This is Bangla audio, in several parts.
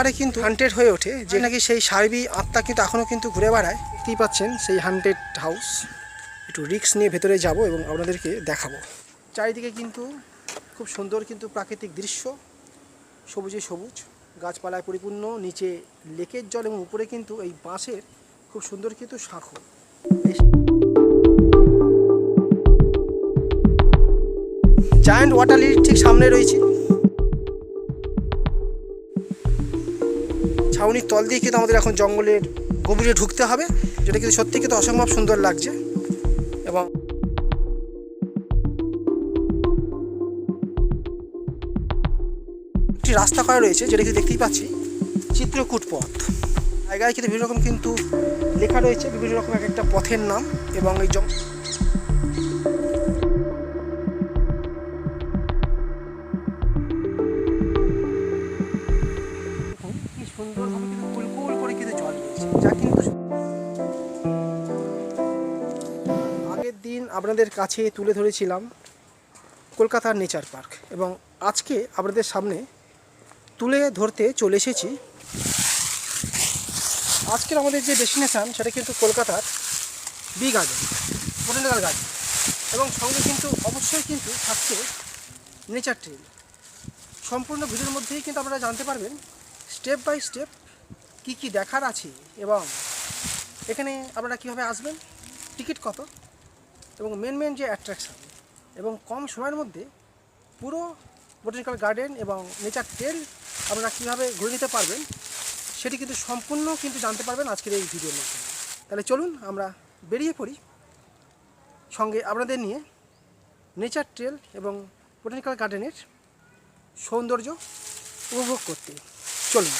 আকারে কিন্তু হান্টেড হয়ে ওঠে, যে নাকি সেই সাহেবী আত্মা কিন্তু এখনও কিন্তু ঘুরে বেড়ায়। দেখতেই পাচ্ছেন সেই হান্টেড হাউস একটু রিক্স নিয়ে ভেতরে যাব এবং আপনাদেরকে দেখাবো। চারিদিকে কিন্তু খুব সুন্দর কিন্তু প্রাকৃতিক দৃশ্য। সবুজে সবুজ, গাছপালায় পরিপূর্ণ, নিচে লেকের জল এবং উপরে কিন্তু এই বাঁশের খুব সুন্দর কিন্তু শাঁখো জায়ান্ট ওয়াটার লিলির ঠিক সামনে রয়েছে। ছাউনির তল দিয়ে কিন্তু আমাদের এখন জঙ্গলের গভীরে ঢুকতে হবে। যেটা কিন্তু সত্যি কিন্তু অসম্ভব সুন্দর লাগছে। এবং একটি রাস্তা করা রয়েছে, যেটা কিন্তু দেখতেই পাচ্ছি, চিত্রকূট পথ। জায়গায় কিন্তু বিভিন্ন রকম কিন্তু লেখা রয়েছে, বিভিন্ন রকম এক একটা পথের নাম এবং এই জং আপনাদের কাছে তুলে ধরেছিলাম কলকাতার নেচার পার্ক এবং আজকে আপনাদের সামনে তুলে ধরতে চলে এসেছি। আজকের আমাদের যে ডেস্টিনেশান সেটা কিন্তু কলকাতার বি গার্ডেন বোটানিক্যাল গার্ডেন এবং সঙ্গে কিন্তু অবশ্যই কিন্তু থাকছে নেচার ট্রেল সম্পূর্ণ ভিডিওর মধ্যেই কিন্তু আপনারা জানতে পারবেন স্টেপ বাই স্টেপ কি কি দেখার আছে এবং এখানে আপনারা কীভাবে আসবেন টিকিট কত এবং মেন মেন যে অ্যাট্রাকশান এবং কম সময়ের মধ্যে পুরো বোটানিক্যাল গার্ডেন এবং নেচার ট্রেল আপনারা কীভাবে ঘুরে নিতে পারবেন, সেটি কিন্তু সম্পূর্ণ কিন্তু জানতে পারবেন আজকের এই ভিডিওর মাধ্যমে। তাহলে চলুন আমরা বেরিয়ে পড়ি। সঙ্গে আপনাদের নিয়ে নেচার ট্রেল এবং বোটানিক্যাল গার্ডেনের সৌন্দর্য উপভোগ করতে। চলুন।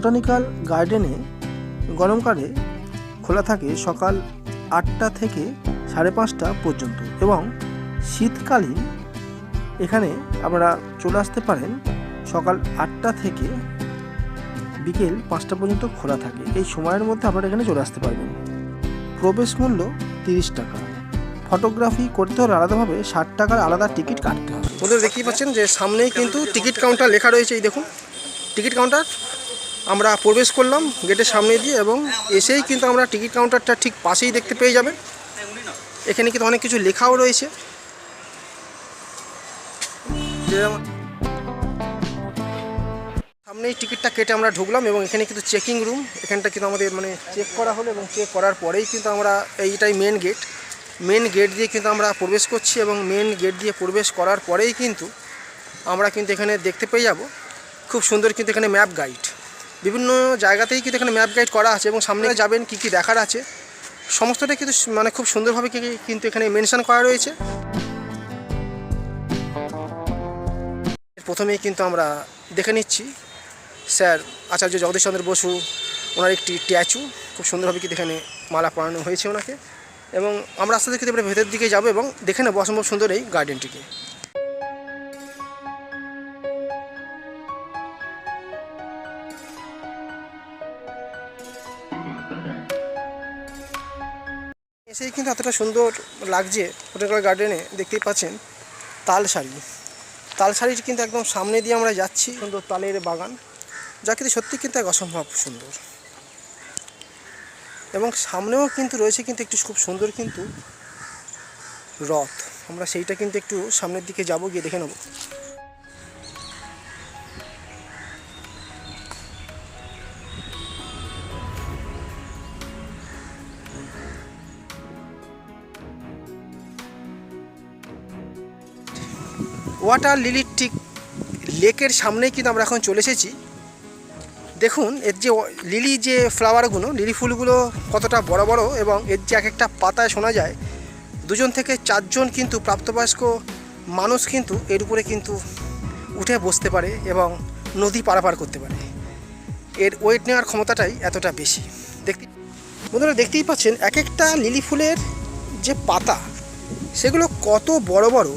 বোটানিক্যাল গার্ডেনে গরমকালে খোলা থাকে সকাল আটটা থেকে সাড়ে পাঁচটা পর্যন্ত এবং শীতকালীন এখানে আপনারা চলে আসতে পারেন সকাল আটটা থেকে বিকেল পাঁচটা পর্যন্ত খোলা থাকে। এই সময়ের মধ্যে আপনারা এখানে চলে আসতে পারবেন। প্রবেশ মূল্য তিরিশ টাকা। ফটোগ্রাফি করতে হলে আলাদাভাবে ষাট টাকার আলাদা টিকিট কাটতে হবে। ওদের দেখতেই পাচ্ছেন যে সামনেই কিন্তু টিকিট কাউন্টার লেখা রয়েছে, এই দেখুন। টিকিট কাউন্টার আমরা প্রবেশ করলাম গেটের সামনে দিয়ে এবং এসেই কিন্তু আমরা টিকিট কাউন্টারটা ঠিক পাশেই দেখতে পেয়ে যাবেন। এখানে কিন্তু অনেক কিছু লেখাও রয়েছে। সামনেই টিকিটটা কেটে আমরা ঢুকলাম এবং এখানে কিন্তু চেকিং রুম, এখানটা কিন্তু আমাদের মানে চেক করা হলো এবং চেক করার পরেই কিন্তু আমরা এইটাই মেন গেট মেন গেট দিয়ে কিন্তু আমরা প্রবেশ করছি এবং মেন গেট দিয়ে প্রবেশ করার পরেই কিন্তু আমরা কিন্তু এখানে দেখতে পেয়ে যাব। খুব সুন্দর কিন্তু এখানে ম্যাপ গাইড বিভিন্ন জায়গাতেই কিন্তু এখানে ম্যাপ গাইড করা আছে এবং সামনে যাবেন কি কি দেখার আছে। সমস্তটাই কিন্তু মানে খুব সুন্দরভাবে কিন্তু এখানে মেনশন করা রয়েছে। প্রথমেই কিন্তু আমরা দেখে নিচ্ছি স্যার আচার্য জগদীশচন্দ্র বসু, ওনার একটি ট্যাচু, খুব সুন্দরভাবে কিন্তু এখানে মালা পরানো হয়েছে ওনাকে। এবং আমরা আস্তে আস্তে কিন্তু ভেতরের দিকে যাব এবং দেখে নেব অসম্ভব সুন্দর এই গার্ডেনটিকে এসেই কিন্তু এতটা সুন্দর লাগছে বোটানিক্যাল গার্ডেনে দেখতেই পাচ্ছেন, তাল শাড়ি। তাল শাড়ির কিন্তু একদম সামনে দিয়ে আমরা যাচ্ছি, সুন্দর তালের বাগান, যা কিন্তু সত্যি কিন্তু এক অসম্ভব সুন্দর। এবং সামনেও কিন্তু রয়েছে কিন্তু একটু খুব সুন্দর কিন্তু রথ। আমরা সেইটা কিন্তু একটু সামনের দিকে যাব, গিয়ে দেখে নেব। ওয়াটার লিলির ঠিক লেকের সামনেই কিন্তু আমরা এখন চলে এসেছি। দেখুন, এর যে লিলি যে ফ্লাওয়ারগুলো লিলি ফুলগুলো কতটা বড় বড় এবং এর যে এক একটা পাতায় শোনা যায়, দুজন থেকে চারজন কিন্তু প্রাপ্তবয়স্ক মানুষ কিন্তু এর উপরে কিন্তু উঠে বসতে পারে এবং নদী পারাপার করতে পারে। এর ওয়েট নেওয়ার ক্ষমতাটাই এতটা বেশি। দেখতে বন্ধুরা, দেখতেই পাচ্ছেন এক একটা লিলি ফুলের যে পাতা, সেগুলো কত বড় বড়।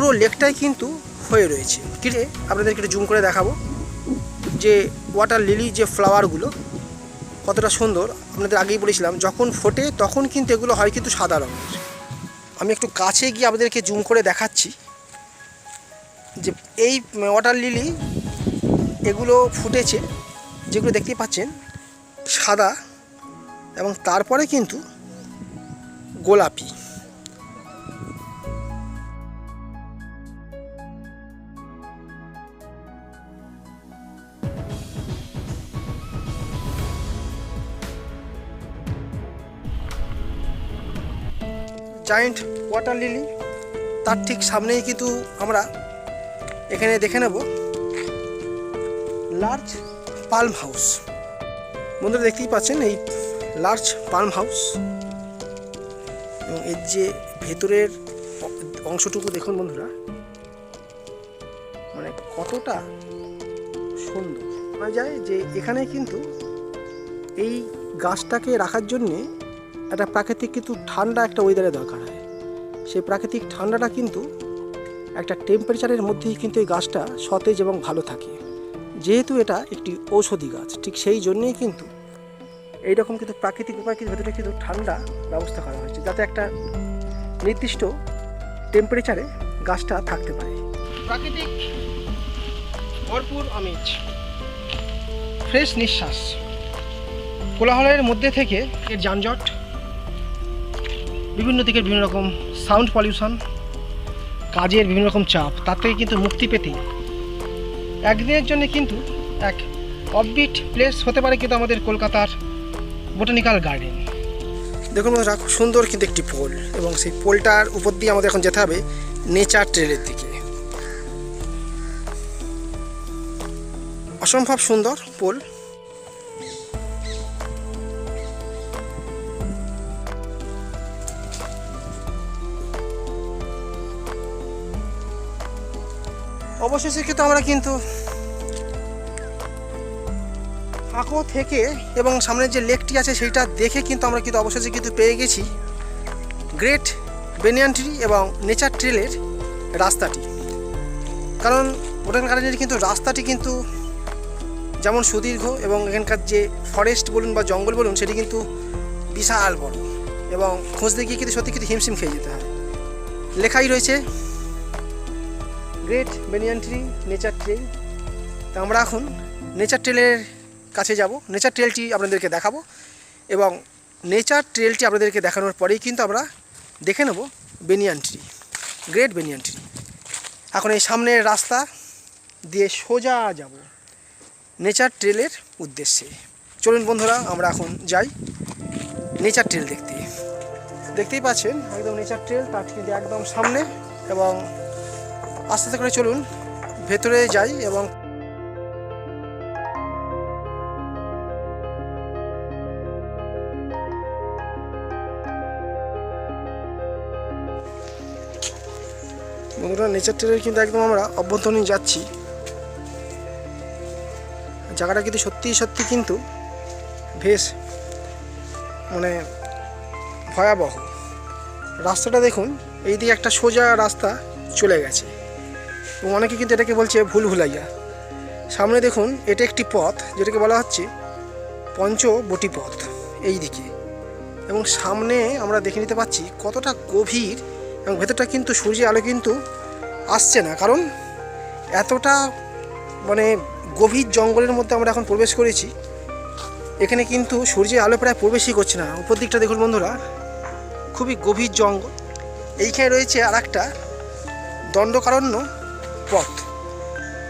পুরো লেকটাই কিন্তু হয়ে রয়েছে। কিরে আপনাদেরকে একটু জুম করে দেখাবো। যে ওয়াটার লিলি যে ফ্লাওয়ারগুলো কতটা সুন্দর। আপনাদের আগেই বলেছিলাম, যখন ফোটে তখন কিন্তু এগুলো হয় কিন্তু সাদা রঙের। আমি একটু কাছে গিয়ে আপনাদেরকে জুম করে দেখাচ্ছি। যে এই ওয়াটার লিলি এগুলো ফুটেছে, যেগুলো দেখতেই পাচ্ছেন, সাদা এবং তারপরে কিন্তু গোলাপি। জায়েন্ট ওয়াটার লিলি তার ঠিক সামনেই কিন্তু আমরা এখানে দেখে নেব লার্জ পাল্ম হাউস বন্ধুরা দেখতেই পাচ্ছেন এই লার্জ পাল্ম হাউস এবং এর যে ভেতরের অংশটুকু দেখুন বন্ধুরা মানে কতটা সুন্দর। শোনা যায় যে এখানে কিন্তু এই গাছটাকে রাখার জন্যে একটা প্রাকৃতিক কিন্তু ঠান্ডা একটা ওয়েদারের দরকার হয়। সেই প্রাকৃতিক ঠান্ডাটা কিন্তু একটা টেম্পারেচারের মধ্যেই কিন্তু এই গাছটা সতেজ এবং ভালো থাকে। যেহেতু এটা একটি ঔষধি গাছ, ঠিক সেই জন্যেই কিন্তু এইরকম কিন্তু প্রাকৃতিক উপায় কিন্তু ভেতরে কিন্তু ঠান্ডা ব্যবস্থা করা হয়েছে, যাতে একটা নির্দিষ্ট টেম্পারেচারে গাছটা থাকতে পারে। প্রাকৃতিক ভরপুর আমেজ ফ্রেশ নিঃশ্বাস, কোলাহলের মধ্যে থেকে এর যানজট বিভিন্ন দিকের বিভিন্ন রকম সাউন্ড পলিউশন কাজের বিভিন্ন রকম চাপ, তার থেকে কিন্তু মুক্তি পেতে একদিনের জন্য কিন্তু এক অফবিট প্লেস হতে পারে কিন্তু আমাদের কলকাতার বোটানিক্যাল গার্ডেন দেখুন খুব সুন্দর কিন্তু একটি পোল এবং সেই পোলটার উপর দিয়ে আমাদের এখন যেতে হবে নেচার ট্রেলের দিকে। অসম্ভব সুন্দর পোল অবশেষে কিন্তু আমরা কিন্তু ফাঁকো থেকে এবং সামনের যে লেকটি আছে সেইটা দেখে কিন্তু আমরা কিন্তু অবশেষে কিন্তু পেয়ে গেছি গ্রেট বেনিয়ান ট্রি এবং নেচার ট্রেলের রাস্তাটি। কারণ বোটান গার্ডেনের কিন্তু রাস্তাটি কিন্তু যেমন সুদীর্ঘ এবং এখানকার যে ফরেস্ট বলুন বা জঙ্গল বলুন, সেটি কিন্তু বিশাল বড় এবং খুঁজতে গিয়ে কিন্তু সত্যি কিন্তু হিমশিম খেয়ে যেতে হয়। লেখাই রয়েছে great banyan tree nature trail তা আমরা এখন নেচার ট্রেলের কাছে যাব। নেচার ট্রেলটি আপনাদেরকে দেখাবো এবং নেচার ট্রেলটি আপনাদেরকে দেখানোর পরেই কিন্তু আমরা দেখে নেব banyan tree great banyan tree এখন এই সামনের রাস্তা দিয়ে সোজা যাব নেচার ট্রেলের উদ্দেশ্যে। চলুন বন্ধুরা, আমরা এখন যাই নেচার ট্রেল দেখতে। দেখতেই পাচ্ছেন, একদম নেচার ট্রেল তার কিন্তু একদম সামনে এবং আস্তে আস্তে করে চলুন, ভেতরে যাই এবং বন্ধুরা নেচার ট্রেলের কিন্তু একদম আমরা অভ্যন্তরীণ যাচ্ছি। জায়গাটা কিন্তু সত্যিই সত্যি কিন্তু বেশ মানে ভয়াবহ। রাস্তাটা দেখুন এই দিকে একটা সোজা রাস্তা চলে গেছে। অনেকে কিন্তু এটাকে বলছে ভুল ভুলাইয়া সামনে দেখুন, এটা একটি পথ, যেটাকে বলা হচ্ছে পঞ্চবটি পথ এই দিকে। এবং সামনে আমরা দেখে নিতে পাচ্ছি কতটা গভীর এবং ভেতরটা কিন্তু সূর্যের আলো কিন্তু আসছে না। কারণ এতটা মানে গভীর জঙ্গলের মধ্যে আমরা এখন প্রবেশ করেছি, এখানে কিন্তু সূর্যের আলো প্রায় প্রবেশই করছে না। উপর দিকটা দেখুন বন্ধুরা, খুবই গভীর জঙ্গল। এইখানে রয়েছে আর একটা দণ্ডকারণ্য পথ।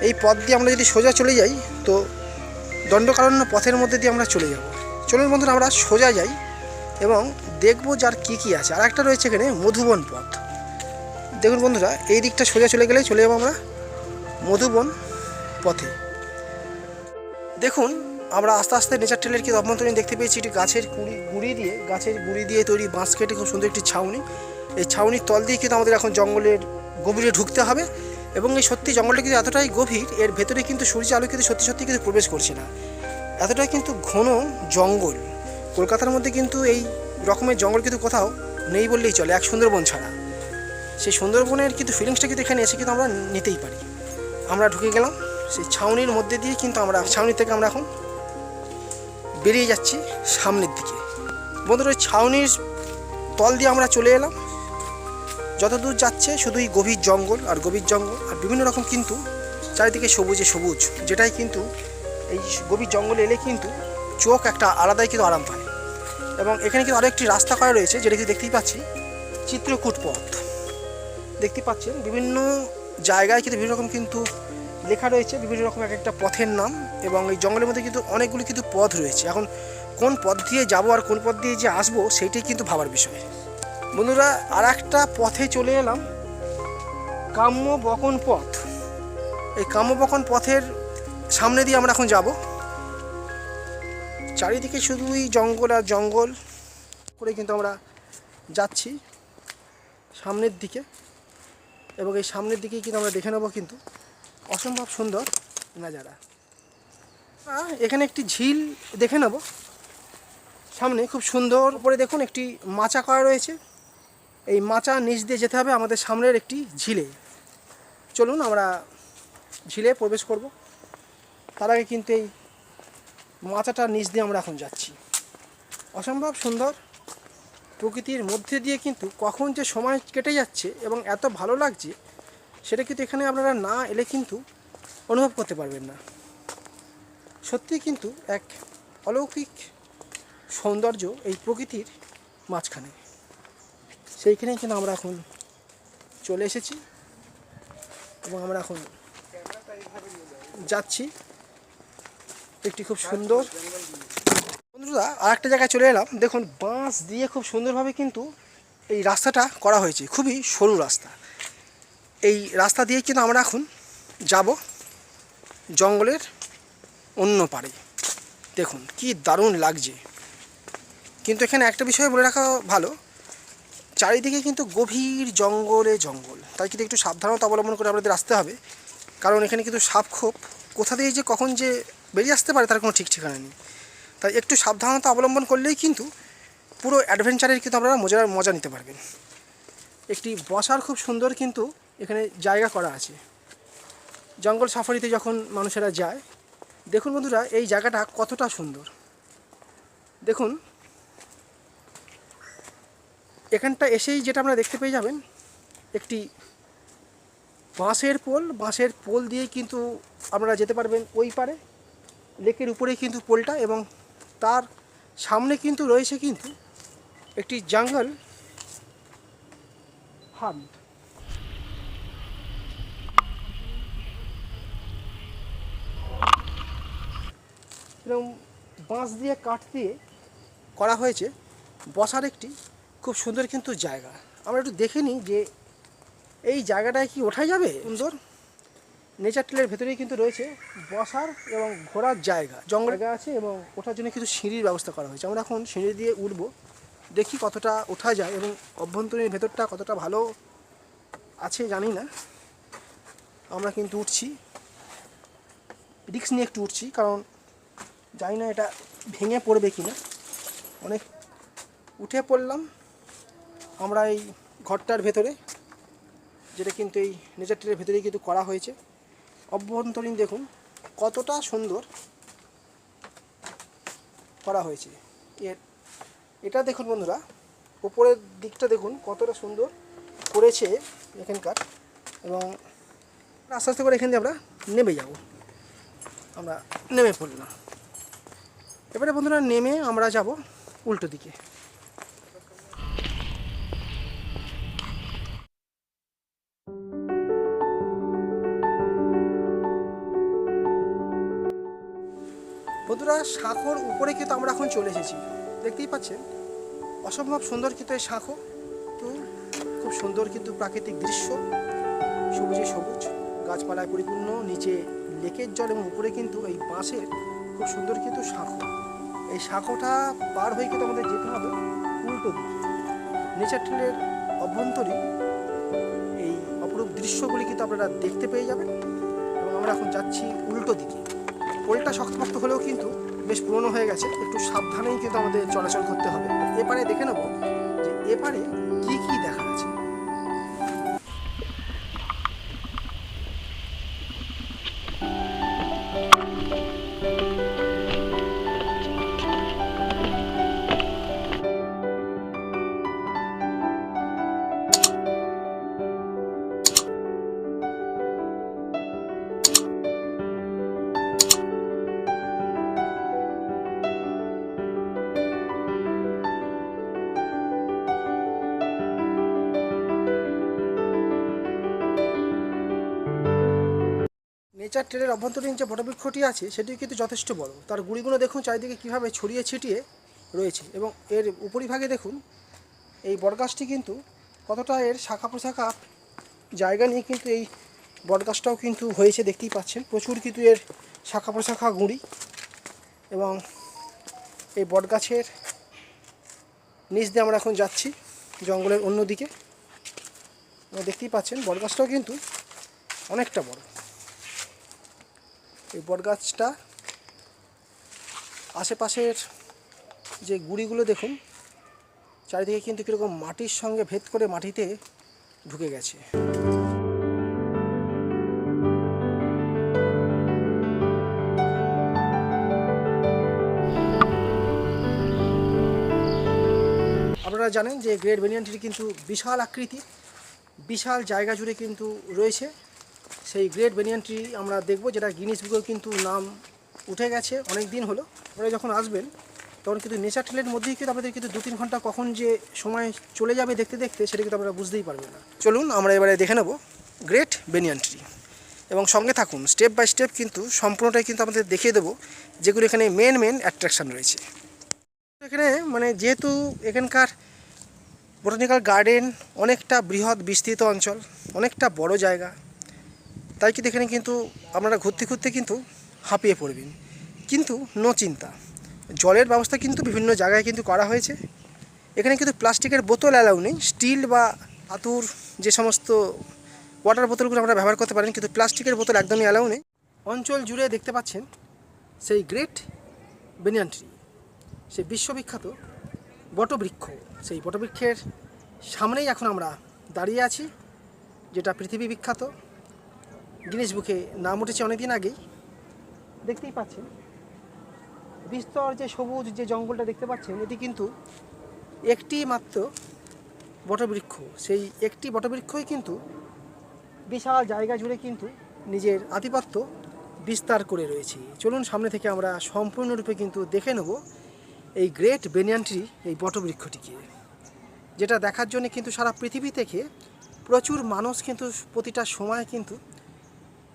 এই পথ দিয়ে আমরা যদি সোজা চলে যাই, তো দণ্ডকারণ্য পথের মধ্যে দিয়ে আমরা চলে যাব। চলুন বন্ধুরা, আমরা সোজা যাই এবং দেখব যার কী কী আছে। আর একটা রয়েছে এখানে মধুবন পথ। দেখুন বন্ধুরা, এই দিকটা সোজা চলে গেলে চলে যাব আমরা মধুবন পথে। দেখুন, আমরা আস্তে আস্তে নেচার ট্রেলের কি অভ্যন্তরীণ দেখতে পেয়েছি। একটি গাছের গুড়ি গুড়ি দিয়ে, গাছের গুড়ি দিয়ে তৈরি বাঁশ কেটে খুব সুন্দর একটি ছাউনি। এই ছাউনির তল দিয়ে কিন্তু আমাদের এখন জঙ্গলের গভীরে ঢুকতে হবে। এবং এই সত্যি জঙ্গলটা কিন্তু এতটাই গভীর, এর ভেতরে কিন্তু সূর্য আলো কিন্তু সত্যি সত্যি কিন্তু প্রবেশ করছে না। এতটাই কিন্তু ঘন জঙ্গল। কলকাতার মধ্যে কিন্তু এই রকমের জঙ্গল কিন্তু কোথাও নেই বললেই চলে, এক সুন্দরবন ছাড়া। সেই সুন্দরবনের কিন্তু ফিলিংসটা কিন্তু এখানে এসে কিন্তু আমরা নিতেই পারি। আমরা ঢুকে গেলাম, সেই ছাউনির মধ্যে দিয়ে কিন্তু আমরা, ছাউনি থেকে আমরা এখন বেরিয়ে যাচ্ছি সামনের দিকে। বন্ধুরা ছাউনির তল দিয়ে আমরা চলে এলাম। যত দূর যাচ্ছে শুধুই গভীর জঙ্গল আর গভীর জঙ্গল আর বিভিন্ন রকম কিন্তু চারিদিকে সবুজে সবুজ, যেটাই কিন্তু এই গভীর জঙ্গলে এলে কিন্তু চোখ একটা আলাদাই কিন্তু আরাম পায়। এবং এখানে কিন্তু আরও একটি রাস্তা করা রয়েছে, যেটা কিন্তু দেখতেই পাচ্ছি, চিত্রকূট পথ। দেখতে পাচ্ছেন বিভিন্ন জায়গায় কিন্তু বিভিন্ন রকম কিন্তু লেখা রয়েছে, বিভিন্ন রকম এক একটা পথের নাম এবং এই জঙ্গলের মধ্যে কিন্তু অনেকগুলি কিন্তু পথ রয়েছে। এখন কোন পথ দিয়ে যাব আর কোন পথ দিয়ে যে আসব, সেইটাই কিন্তু ভাবার বিষয়। বন্ধুরা আর একটা পথে চলে এলাম। কাম্য বকন পথ। এই কাম্য বকন পথের সামনে দিয়ে আমরা এখন যাব। চারিদিকে শুধুই জঙ্গল আর জঙ্গল করে কিন্তু আমরা যাচ্ছি সামনের দিকে। এবং এই সামনের দিকেই কিন্তু আমরা দেখে নেব কিন্তু অসম্ভব সুন্দর নাজারা। এখানে একটি ঝিল দেখে নেব। সামনে খুব সুন্দর করে দেখুন একটি মাচা করা রয়েছে। এই মাচা নিচ দিয়ে যেতে হবে আমাদের সামনের একটি ঝিলে। চলুন আমরা ঝিলে প্রবেশ করব। তার আগে কিন্তু এই মাচাটার নিচ দিয়ে আমরা এখন যাচ্ছি। অসম্ভব সুন্দর প্রকৃতির মধ্যে দিয়ে কিন্তু কখন যে সময় কেটে যাচ্ছে এবং এত ভালো লাগছে, সেটা কিন্তু এখানে আপনারা না এলে কিন্তু অনুভব করতে পারবেন না। সত্যি কিন্তু এক অলৌকিক সৌন্দর্য এই প্রকৃতির মাঝখানে। সেইখানেই কিন্তু আমরা এখন চলে এসেছি এবং আমরা এখন যাচ্ছি। একটি খুব সুন্দর বন্ধুরা আর একটা জায়গায় চলে এলাম। দেখুন, বাঁশ দিয়ে খুব সুন্দরভাবে কিন্তু এই রাস্তাটা করা হয়েছে। খুবই সরু রাস্তা। এই রাস্তা দিয়ে কিন্তু আমরা এখন যাব জঙ্গলের অন্য পারে দেখুন, কি দারুণ লাগছে। কিন্তু এখানে একটা বিষয় বলে রাখা ভালো চারিদিকে কিন্তু গভীর জঙ্গলে জঙ্গল। তাই কিন্তু একটু সাবধানতা অবলম্বন করে আমাদের আসতে হবে। কারণ এখানে কিন্তু সাপ খোপ। কোথা দিয়ে যে কখন যে বেরিয়ে আসতে পারে তার কোনো ঠিক ঠিকানা নেই। তাই একটু সাবধানতা অবলম্বন করলেই কিন্তু পুরো অ্যাডভেঞ্চারের কিন্তু আপনারা মজার মজা নিতে পারবেন। একটি বসার খুব সুন্দর কিন্তু এখানে জায়গা করা আছে। জঙ্গল সাফারিতে যখন মানুষেরা যায়, দেখুন বন্ধুরা, এই জায়গাটা কতটা সুন্দর। দেখুন এখানটা এসেই যেটা আমরা দেখতে পেয়ে যাবেন, একটি বাঁশের পোল। বাঁশের পোল দিয়ে কিন্তু আপনারা যেতে পারবেন ওই পারে। লেকের উপরেই কিন্তু পোলটা এবং তার সামনে কিন্তু রয়েছে কিন্তু একটি জঙ্গল হাট এরকম বাঁশ দিয়ে, কাঠ দিয়ে করা হয়েছে। বসার একটি খুব সুন্দর কিন্তু জায়গা। আমরা একটু দেখে নিই যে এই জায়গাটায় কি ওঠা যাবে? সুন্দর। নেচার ট্রেলের ভেতরেই কিন্তু রয়েছে বসার এবং ঘোরার জায়গা। জঙ্গল জায়গা আছে এবং ওঠার জন্য কিন্তু সিঁড়ির ব্যবস্থা করা হয়েছে। আমরা এখন সিঁড়ি দিয়ে উঠবো দেখি কতটা ওঠা যায় এবং অভ্যন্তরীণ ভেতরটা কতটা ভালো আছে জানি না। আমরা কিন্তু উঠছি। রিক্স নিয়ে একটু উঠছি কারণ জানি না এটা ভেঙে পড়বে কি না অনেক উঠে পড়লাম। আমরা এই ঘরটার ভেতরে, যেটা কিন্তু এই নেচার ট্রেলের ভেতরেই কিন্তু করা হয়েছে। অভ্যন্তরীণ দেখুন, কতটা সুন্দর করা হয়েছে। এর, এটা দেখুন বন্ধুরা, উপরের দিকটা দেখুন কতটা সুন্দর করেছে এখানকার এবং আস্তে আস্তে করে এখান দিয়ে আমরা নেমে যাব। আমরা নেমে পড়লাম। এবারে বন্ধুরা, নেমে আমরা যাব উল্টো দিকে। শাঁখোর উপরে কিন্তু আমরা এখন চলে এসেছি। দেখতেই পাচ্ছেন? অসম্ভব সুন্দর কিন্তু এই শাঁখো তো খুব সুন্দর কিন্তু প্রাকৃতিক দৃশ্য। সবুজে সবুজ, গাছপালায় পরিপূর্ণ, নিচে লেকের জল এবং উপরে কিন্তু এই বাঁশের খুব সুন্দর কিন্তু শাঁখো এই শাঁখোটা পার হয়ে কিন্তু আমাদের যেতে হবে উল্টো নেচার ট্রেলের অভ্যন্তরীণ এই অপরূপ দৃশ্যগুলি কিন্তু আপনারা দেখতে পেয়ে যাবেন। এবং আমরা এখন যাচ্ছি উল্টো দিকে। পোলটা শক্তপোক্ত হলেও কিন্তু বেশ পুরনো হয়ে গেছে। একটু সাবধানেই কিন্তু আমাদের চলাচল করতে হবে। এপারে দেখে নেব যে এপারে নেচার ট্রেনের অভ্যন্তরীণ যে বটবৃক্ষটি আছে সেটি কিন্তু যথেষ্ট বড়। তার গুড়িগুলো দেখুন চারিদিকে কীভাবে ছড়িয়ে ছিটিয়ে রয়েছে এবং এর উপরিভাগে দেখুন, এই বটগাছটি কিন্তু কতটা এর শাখা প্রশাখা জায়গা নিয়ে কিন্তু এই বটগাছটাও কিন্তু হয়েছে, দেখতেই পাচ্ছেন। প্রচুর কিন্তু এর শাখা প্রশাখা গুঁড়ি এবং এই বটগাছের নিচ দিয়ে আমরা এখন যাচ্ছি, জঙ্গলের অন্যদিকে। দেখতেই পাচ্ছেন, বটগাছটাও কিন্তু অনেকটা বড়। এই বটগাছটা আশেপাশের যে গুড়িগুলো দেখুন, চারিদিকে কিন্তু কীরকম মাটির সঙ্গে ভেদ করে মাটিতে ঢুকে গেছে। আপনারা জানেন যে গ্রেট বেনিয়ান ট্রি কিন্তু বিশাল আকৃতি, বিশাল জায়গা জুড়ে কিন্তু রয়েছে। সেই গ্রেট বেনিয়ান ট্রি আমরা দেখব, যেটা গিনিস বুকেও কিন্তু নাম উঠে গেছে অনেক দিন হলো। আপনারা যখন আসবেন, তখন কিন্তু নেচার ট্রেলের মধ্যেই কিন্তু আপনাদের কিন্তু দু তিন ঘণ্টা কখন যে সময় চলে যাবে দেখতে দেখতে, সেটা কিন্তু আপনারা বুঝতেই পারবেন না। চলুন, আমরা এবারে দেখে নেব গ্রেট বেনিয়ান ট্রি এবং সঙ্গে থাকুন স্টেপ বাই স্টেপ কিন্তু সম্পূর্ণটাই কিন্তু আমাদের দেখিয়ে দেবো, যেগুলো এখানে মেন মেন অ্যাট্রাকশান রয়েছে। এখানে মানে যেহেতু এখানকার বোটানিক্যাল গার্ডেন অনেকটা বৃহৎ বিস্তৃত অঞ্চল, অনেকটা বড় জায়গা তাই কিন্তু এখানে কিন্তু আপনারা ঘুরতে ঘুরতে কিন্তু হাঁপিয়ে পড়বেন। কিন্তু নো চিন্তা, জলের ব্যবস্থা কিন্তু বিভিন্ন জায়গায় কিন্তু করা হয়েছে। এখানে কিন্তু প্লাস্টিকের বোতল অ্যালাউ নেই, স্টিল বা আতুর যে সমস্ত ওয়াটার বোতলগুলো আমরা ব্যবহার করতে পারেন, কিন্তু প্লাস্টিকের বোতল একদমই অ্যালাউ নেই। অঞ্চল জুড়ে দেখতে পাচ্ছেন সেই গ্রেট বেনিয়ান ট্রি, সেই বিশ্ববিখ্যাত বটবৃক্ষ। সেই বটবৃক্ষের সামনেই এখন আমরা দাঁড়িয়ে আছি, যেটা পৃথিবী বিখ্যাত। গিনেস বুকে নাম উঠেছে অনেকদিন আগেই। দেখতেই পাচ্ছেন। বিস্তর যে সবুজ যে জঙ্গলটা দেখতে পাচ্ছেন, এটি কিন্তু একটি মাত্র বটবৃক্ষ। সেই একটি বটবৃক্ষই কিন্তু বিশাল জায়গা জুড়ে কিন্তু নিজের আধিপত্য বিস্তার করে রয়েছে। চলুন সামনে থেকে আমরা সম্পূর্ণরূপে কিন্তু দেখে নেব এই গ্রেট বেনিয়ান ট্রি, এই বটবৃক্ষটিকে। যেটা দেখার জন্য কিন্তু সারা পৃথিবী থেকে প্রচুর মানুষ কিন্তু প্রতিটা সময় কিন্তু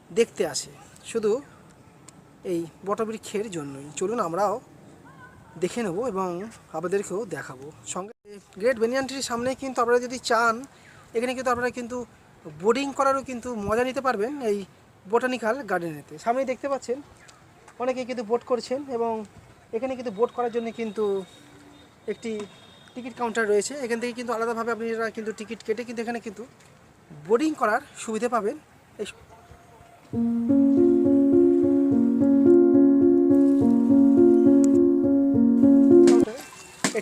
দেখতে আসে। শুধু এই বটবৃক্ষের জন্যই। চলুন আমরাও দেখে নেব এবং আপনাদেরকেও দেখাবো। সঙ্গে গ্রেট বেনিয়ান ট্রির সামনে কিন্তু আপনারা যদি চান, এখানে কিন্তু আপনারা কিন্তু বোর্ডিং করারও কিন্তু মজা নিতে পারবেন এই বোটানিক্যাল গার্ডেনেতে। সামনেই দেখতে পাচ্ছেন অনেকে কিন্তু বোট করছেন এবং এখানে কিন্তু বোট করার জন্য কিন্তু একটি টিকিট কাউন্টার রয়েছে। এখান থেকে কিন্তু আলাদাভাবে আপনারা কিন্তু টিকিট কেটে কিন্তু এখানে কিন্তু বোর্ডিং করার সুবিধা পাবেন। এই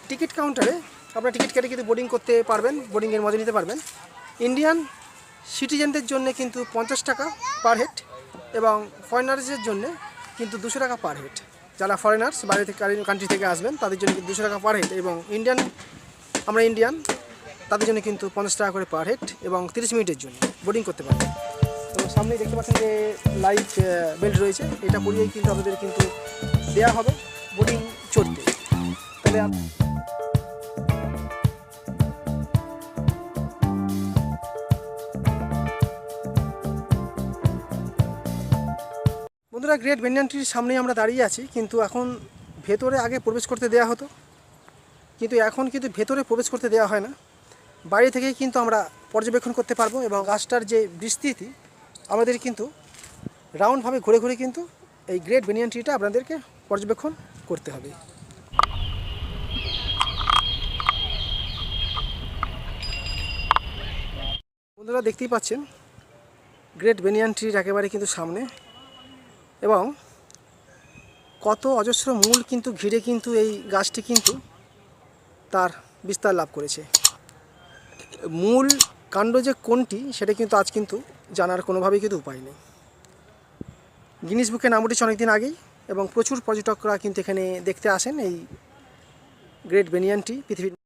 টিকিট কাউন্টারে আপনারা টিকিট কেটে কিন্তু বোর্ডিং করতে পারবেন বোর্ডিংয়ের মজা নিতে পারবেন। ইন্ডিয়ান সিটিজেনদের জন্য কিন্তু পঞ্চাশ টাকা পার হেড এবং ফরেনার্সের জন্য কিন্তু দুশো টাকা পার হেড যারা ফরেনার্স বাইরে থেকে কান্ট্রি থেকে আসবেন, তাদের জন্য কিন্তু দুশো টাকা পার হেড এবং ইন্ডিয়ান আমরা ইন্ডিয়ান তাদের জন্য কিন্তু পঞ্চাশ টাকা করে পার হেড এবং তিরিশ মিনিটের জন্য বোর্ডিং করতে পারবেন। সামনেই দেখতে পাচ্ছেন যে লাইট বেল্ট রয়েছে। এটা পরিয়েই কিন্তু আপনাদের কিন্তু দেওয়া হবে বোর্ডিং চড়তে। তাহলে বন্ধুরা গ্রেট ট্রির সামনেই আমরা দাঁড়িয়ে আছি, কিন্তু এখন ভেতরে আগে প্রবেশ করতে দেওয়া হতো। কিন্তু এখন কিন্তু ভেতরে প্রবেশ করতে দেওয়া হয় না। বাইরে থেকেই কিন্তু আমরা পর্যবেক্ষণ করতে পারব এবং গাছটার যে বিস্তৃতি আমাদের কিন্তু রাউন্ডভাবে ঘুরে ঘুরে কিন্তু এই গ্রেট বেনিয়ান ট্রিটা আপনাদেরকে পর্যবেক্ষণ করতে হবে। বন্ধুরা দেখতেই পাচ্ছেন গ্রেট বেনিয়ান ট্রির একেবারে কিন্তু সামনে এবং কত অজস্র মূল কিন্তু ঘিরে কিন্তু এই গাছটি কিন্তু তার বিস্তার লাভ করেছে। মূল কাণ্ড যে কোনটি সেটা কিন্তু আজ কিন্তু জানার কোনোভাবেই কিন্তু উপায় নেই। গিনিস বুকে নাম উঠেছে অনেকদিন আগেই এবং প্রচুর পর্যটকরা কিন্তু এখানে দেখতে আসেন এই গ্রেট বেনিয়ানটি পৃথিবীর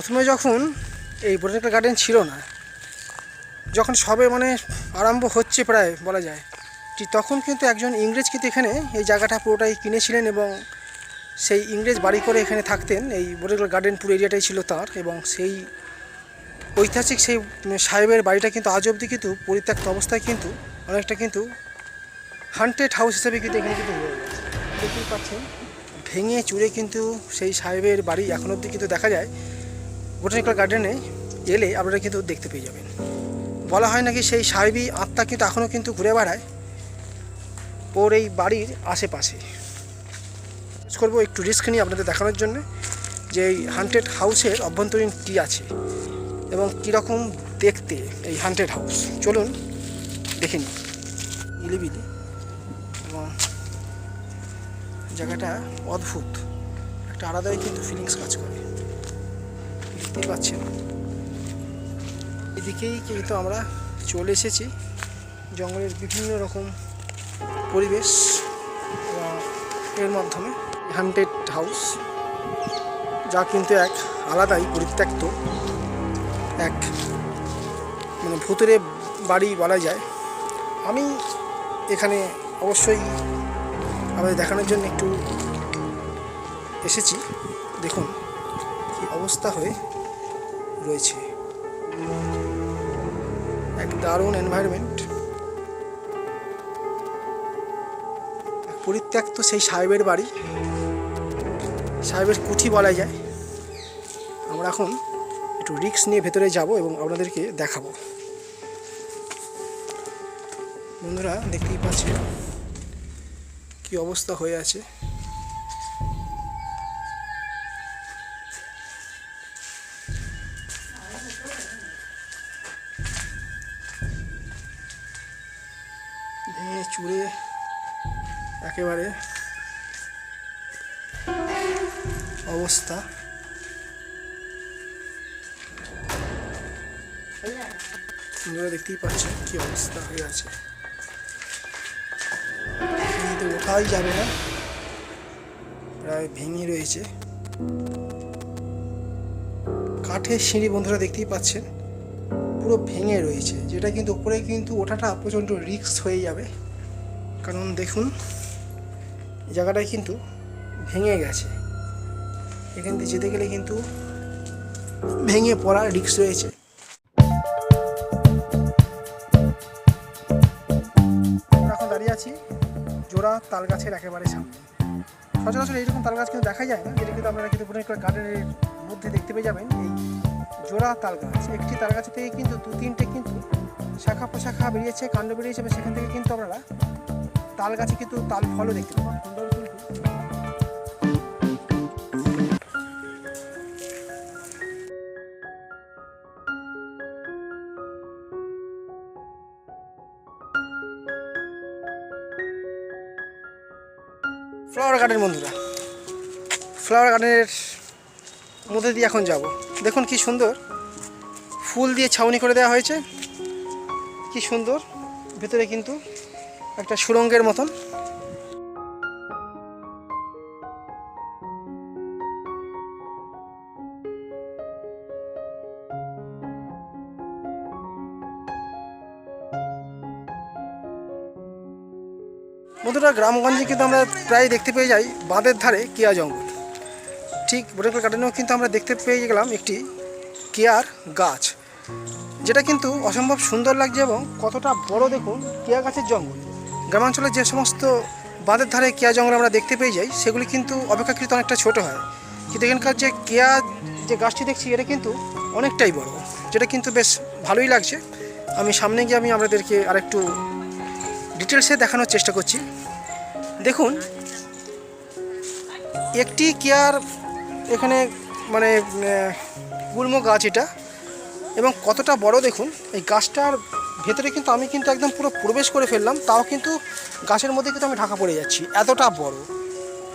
প্রথমে যখন এই বোটানিক্যাল গার্ডেন ছিল না, যখন সবে মানে আরম্ভ হচ্ছে প্রায় বলা যায়, ঠিক তখন কিন্তু একজন ইংরেজ কিন্তু এখানে এই জায়গাটা পুরোটাই কিনেছিলেন এবং সেই ইংরেজ বাড়ি করে এখানে থাকতেন। এই বোটানিক্যাল গার্ডেন পুরো এরিয়াটাই ছিল তার এবং সেই ঐতিহাসিক সেই সাহেবের বাড়িটা কিন্তু আজ অবধি কিন্তু পরিত্যক্ত অবস্থায় কিন্তু অনেকটা কিন্তু হান্টেড হাউস হিসেবে কিন্তু এখানে কিন্তু দেখতেই পাচ্ছেন, ভেঙে চুরে কিন্তু সেই সাহেবের বাড়ি এখন অবধি কিন্তু দেখা যায়। বোটানিক্যাল গার্ডেনে এলে আপনারা কিন্তু দেখতে পেয়ে যাবেন। বলা হয় নাকি সেই সাহেবী আত্মা কিন্তু এখনও কিন্তু ঘুরে বেড়ায় ওর এই বাড়ির আশেপাশে। করব, একটু রিস্ক নিয়ে আপনাদের দেখানোর জন্য যে এই হান্টেড হাউসের অভ্যন্তরীণ কী আছে এবং কীরকম দেখতে এই হান্টেড হাউস চলুন, দেখে নিই। ইলিবিলি এবং জায়গাটা অদ্ভুত। একটা আলাদাই কিন্তু ফিলিংস কাজ করে। দেখতেই পাচ্ছেন। এদিকেই কিন্তু আমরা চলে এসেছি। জঙ্গলের বিভিন্ন রকম পরিবেশ এর মাধ্যমে হান্টেড হাউস যা কিন্তু এক আলাদাই পরিত্যক্ত, এক মানে ভূতুরে বাড়ি বলা যায়। আমি এখানে অবশ্যই আমাদের দেখানোর জন্য একটু এসেছি। দেখুন কি অবস্থা হয়ে রয়েছে। এক দারুণ এনভায়রনমেন্ট পরিত্যক্ত সেই সাহেবের বাড়ি। সাহেবের কুঠি বলা যায়। আমরা এখন একটু রিক্স নিয়ে ভেতরে যাব এবং আপনাদেরকে দেখাবো। বন্ধুরা, দেখতেই পাচ্ছেন কি অবস্থা হয়ে আছে। একেবারে অবস্থা। আপনারা দেখতেই পাচ্ছেন কি অবস্থা হয়ে আছে। এখানে তো ওঠাই যাবে না। প্রায় ভেঙে রয়েছে। কাঠের সিঁড়ি বন্ধুরা দেখতেই পাচ্ছেন, পুরো ভেঙে রয়েছে। যেটা কিন্তু উপরে কিন্তু ওঠাটা প্রচণ্ড রিস্ক হয়ে যাবে। কারণ দেখুন জায়গাটায় কিন্তু ভেঙে গেছে। এখান থেকে যেতে গেলে কিন্তু ভেঙে পড়ার রিস্ক রয়েছে। এখন দাঁড়িয়ে আছি জোড়া তাল গাছের একেবারে সামনে। সচরাচর এইরকম তাল গাছ কিন্তু দেখা যায় না, যেটা কিন্তু আপনারা কিন্তু পুরো গার্ডেনের মধ্যে দেখতে পেয়ে যাবেন। এই জোড়া তাল গাছ একটি তাল গাছ থেকে কিন্তু দু তিনটে কিন্তু শাখা প্রশাখা বেরিয়েছে, কাণ্ড বেরিয়েছে সেখান থেকে কিন্তু আপনারা তাল গাছে কিন্তু তাল ফলও দেখতে পাবেন। ফ্লাওয়ার গার্ডেন বন্ধুরা। ফ্লাওয়ার গার্ডেনের মধ্যে দিয়ে এখন যাব। দেখুন কি সুন্দর। ফুল দিয়ে ছাউনি করে দেওয়া হয়েছে। কি সুন্দর। ভেতরে কিন্তু একটা সুরঙ্গের মতন। গ্রামগঞ্জে কিন্তু আমরা প্রায় দেখতে পেয়ে যাই বাঁধের ধারে কেয়া জঙ্গল। ঠিক বোটানিক্যাল গার্ডেনেও কিন্তু আমরা দেখতে পেয়ে গেলাম একটি কেয়ার গাছ। যেটা কিন্তু অসম্ভব সুন্দর লাগছে এবং কতটা বড় দেখুন, কেয়া গাছের জঙ্গল। গ্রামাঞ্চলে যে সমস্ত বাঁধের ধারে কেয়া জঙ্গল আমরা দেখতে পেয়ে যাই, সেগুলি কিন্তু অপেক্ষাকৃত অনেকটা ছোট হয়। কিন্তু এখানকার যে কেয়া যে গাছটি দেখছি, এটা কিন্তু অনেকটাই বড়, যেটা কিন্তু বেশ ভালোই লাগছে। আমি সামনে গিয়ে আমি আপনাদেরকে আরেকটু ডিটেলসে দেখানোর চেষ্টা করছি। দেখুন, একটি কেয়ার এখানে মানে গুল্ম গাছ এটা। এবং কতটা বড় দেখুন, এই গাছটার ভেতরে কিন্তু আমি কিন্তু একদম পুরো প্রবেশ করে ফেললাম, তাও কিন্তু গাছের মধ্যে কিন্তু আমি ঢাকা পড়ে যাচ্ছি, এতটা বড়।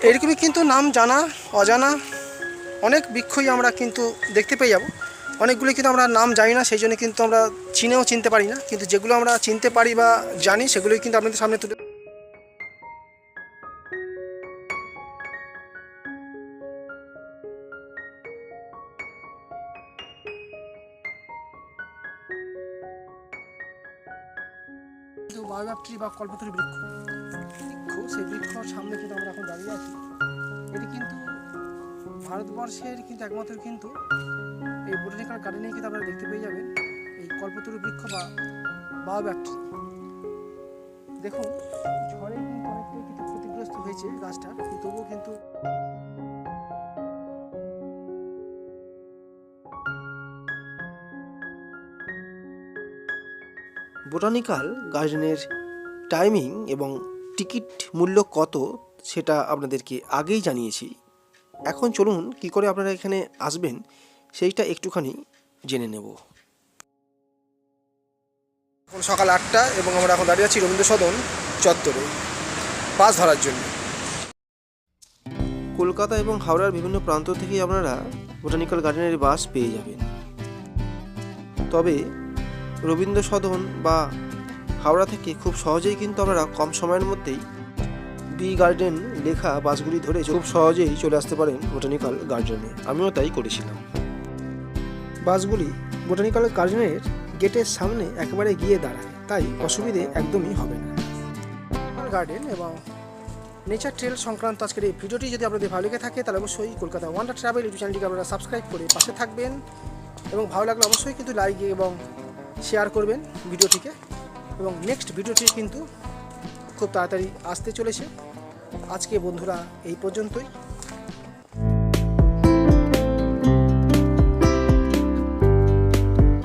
এরকমই কিন্তু নাম জানা, অজানা, অনেক বৃক্ষই আমরা কিন্তু দেখতে পেয়ে যাব। অনেকগুলি কিন্তু আমরা নাম জানি না, সেই জন্য কিন্তু আমরা চিনেও চিনতে পারি না, কিন্তু যেগুলো আমরা চিনতে পারি বা জানি, সেগুলোই কিন্তু আপনাদের সামনে তুলে বায়োব্যাপট্রি বা কল্পতরু বৃক্ষ। বৃক্ষ, সেই বৃক্ষর সামনে কিন্তু আমরা এখন দাঁড়িয়ে আছি। এটি কিন্তু ভারতবর্ষের কিন্তু একমাত্র কিন্তু এই বোটানিক্যাল গার্ডেনে কিন্তু আপনারা দেখতে পেয়ে যাবেন, এই কল্পতরু বৃক্ষ বা বায়োব্যাপট্রি দেখুন, ঝড়ে কিন্তু অনেকটাই কিন্তু ক্ষতিগ্রস্ত হয়েছে গাছটা তবুও কিন্তু বোটানিক্যাল গার্ডেনের টাইমিং এবং টিকিট মূল্য কত সেটা আপনাদেরকে আগেই জানিয়েছি। এখন চলুন কি করে আপনারা এখানে আসবেন সেইটা একটুখানি জেনে নেব। এখন সকাল আটটা এবং আমরা এখন দাঁড়িয়ে আছি রবীন্দ্র সদন চত্বরে বাস ধরার জন্য। কলকাতা এবং হাওড়ার বিভিন্ন প্রান্ত থেকেই আপনারা বোটানিক্যাল গার্ডেনের বাস পেয়ে যাবেন। তবে রবীন্দ্র সদন বা হাওড়া থেকে খুব সহজেই কিন্তু আপনারা কম সময়ের মধ্যেই বি গার্ডেন লেখা বাসগুলি ধরে খুব সহজেই চলে আসতে পারেন বোটানিক্যাল গার্ডেনে। আমিও তাই করেছিলাম। বাসগুলি বোটানিক্যাল গার্ডেনের গেটের সামনে একেবারে গিয়ে দাঁড়ায়, তাই অসুবিধে একদমই হবে না। গার্ডেন এবং নেচার ট্রেল সংক্রান্ত আজকের এই ভিডিওটি যদি আপনাদের ভালো লেগে থাকে, তাহলে অবশ্যই কলকাতা ওয়ান্ডার ট্রাভেল ইউটিউব চ্যানেলটিকে আপনারা সাবস্ক্রাইব করে পাশে থাকবেন। এবং ভালো লাগলে অবশ্যই কিন্তু লাইক এবং শেয়ার করবেন ভিডিওটিকে। এবং নেক্সট ভিডিওটি কিন্তু খুব তাড়াতাড়ি আসতে চলেছে। আজকে বন্ধুরা এই পর্যন্তই।